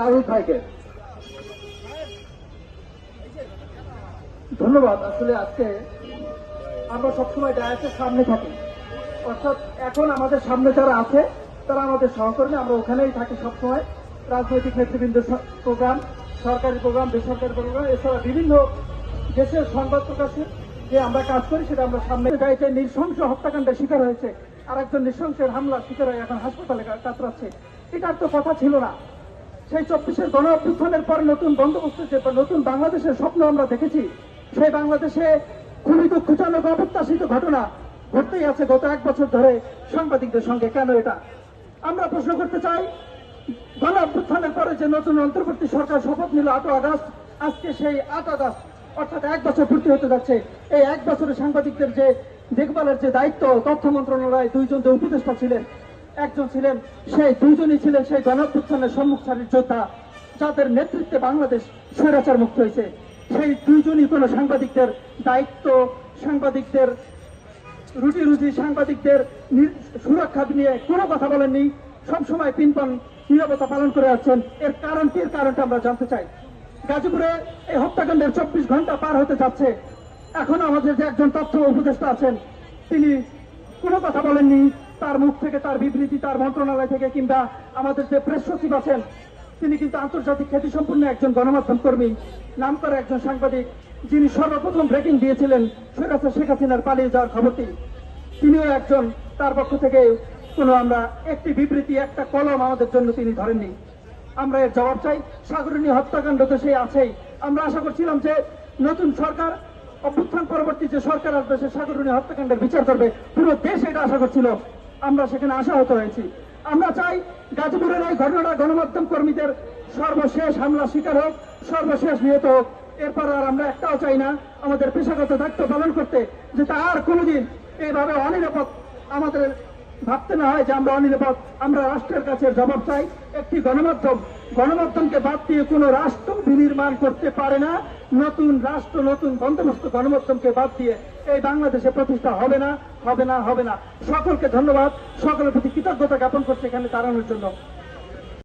তাহিদ ভাইকে ধন্যবাদ, আসলে আজকে আমরা সবসময় ডায়াসের সামনে থাকি। অর্থাৎ এখন আমাদের সামনে যারা আছে, তারা আমাদের সহকর্মী, আমরা ওখানেই থাকি সবসময়। রাজনৈতিক নেতৃবৃন্দের প্রোগ্রাম, সরকারি প্রোগ্রাম, বেসরকারি প্রোগ্রাম, এছাড়া বিভিন্ন দেশের সংবাদ প্রকাশে যে আমরা কাজ করি, সেটা আমরা সামনে গাড়িতে নৃশংস হত্যাকাণ্ডের শিকার হয়েছে আর একজন নৃশংসের হামলার শিকার হয়ে এখন হাসপাতালে কাতরাচ্ছে। এটার তো কথা ছিল না। সেই চব্বিশের গণ অভ্যুত্থানের পর নতুন বন্দোবস্ত, যে নতুন বাংলাদেশের স্বপ্ন আমরা দেখেছি, সেই বাংলাদেশে খুবই দুঃখজনক, অপ্রত্যাশিত ঘটনা ঘটতেই আছে গত এক বছর ধরে সাংবাদিকদের সঙ্গে। কেন এটা? আমরা প্রশ্ন করতে চাই, গণ অভ্যুত্থানের পরে যে নতুন অন্তর্বর্তী সরকার শপথ নিল, আট আগস্ট, আজকে সেই আট আগস্ট, অর্থাৎ এক বছর পূর্তি হতে যাচ্ছে। এই এক বছরে সাংবাদিকদের যে দেখভালের যে দায়িত্ব, তথ্য মন্ত্রণালয়ে দুইজন যে উপদেষ্টা ছিলেন একজন ছিলেন সেই দুইজনই ছিলেন সেই গণঅভ্যুত্থানের সম্মুখ সারির যোদ্ধা, যাদের নেতৃত্বে বাংলাদেশ স্বৈরাচার মুক্ত হয়েছে। সেই দুইজনই কোনো সাংবাদিকদের দায়িত্ব, সাংবাদিকদের রুটি রুজি, সাংবাদিকদের সুরক্ষা নিয়ে কোনো কথা বলেননি। সবসময় পিনপন নিরবতা পালন করে আছেন এর কারণ কি? কারণটা আমরা জানতে চাই। গাজীপুরে এই হত্যাকাণ্ডের চব্বিশ ঘণ্টা পার হতে যাচ্ছে। এখন আমাদের যে একজন তথ্য উপদেষ্টা আছেন, তিনি কোনো কথা বলেননি। তার মুখ থেকে, তার বিবৃতি, তার মন্ত্রণালয় থেকে কিংবা আমাদের যে প্রেস সচিব আছেন, তিনি কিন্তু আন্তর্জাতিক খ্যাতি খ্যাতিসম্পন্ন একজন গণমাধ্যম কর্মী নাম করা একজন সাংবাদিক, যিনি সর্বপ্রথম ব্রেকিং দিয়েছিলেন সৈরাসা শেখ হাসিনার পালিয়ে যাওয়ার খবরটি। তিনিও একজন, তার পক্ষ থেকে কোনো আমরা একটি বিবৃতি, একটা কলম আমাদের জন্য তিনি ধরেননি। আমরা এর জবাব চাই। সাগরণী হত্যাকাণ্ড তো সেই আছেই। আমরা আশা করছিলাম যে নতুন সরকার, অভ্যুত্থান পরবর্তী যে সরকার আসবে, সে সাগরণী হত্যাকাণ্ডের বিচার করবে। পুরো দেশ এটা আশা করছিল। আমরা সেখানে আশাহত হয়েছি। আমরা চাই গাজীপুরের এই ঘটনাটা গণমাধ্যম কর্মীদের সর্বশেষ হামলা শিকার হোক, সর্বশেষ নিহত হোক। এরপর আর আমরা একটাও চাই না আমাদের পেশাগত দায়িত্ব পালন করতে যেটা আর কোনোদিন এইভাবে অনিরাপদ আমাদের ভাবতে না হয় যে আমরা অনিরাপদ, আমরা রাষ্ট্রের কাছে জবাব চাই। একটি গণমাধ্যম, গণমাধ্যমকে বাদ দিয়ে কোনো রাষ্ট্র বিনির্মাণ করতে পারে না। নতুন রাষ্ট্র, নতুন বন্দোবস্ত গণমাধ্যমকে বাদ দিয়ে এই বাংলাদেশে প্রতিষ্ঠা হবে না হবে না হবে না। সকলকে ধন্যবাদ। সকলের প্রতি কৃতজ্ঞতা জ্ঞাপন করছে এখানে দাঁড়ানোর জন্য।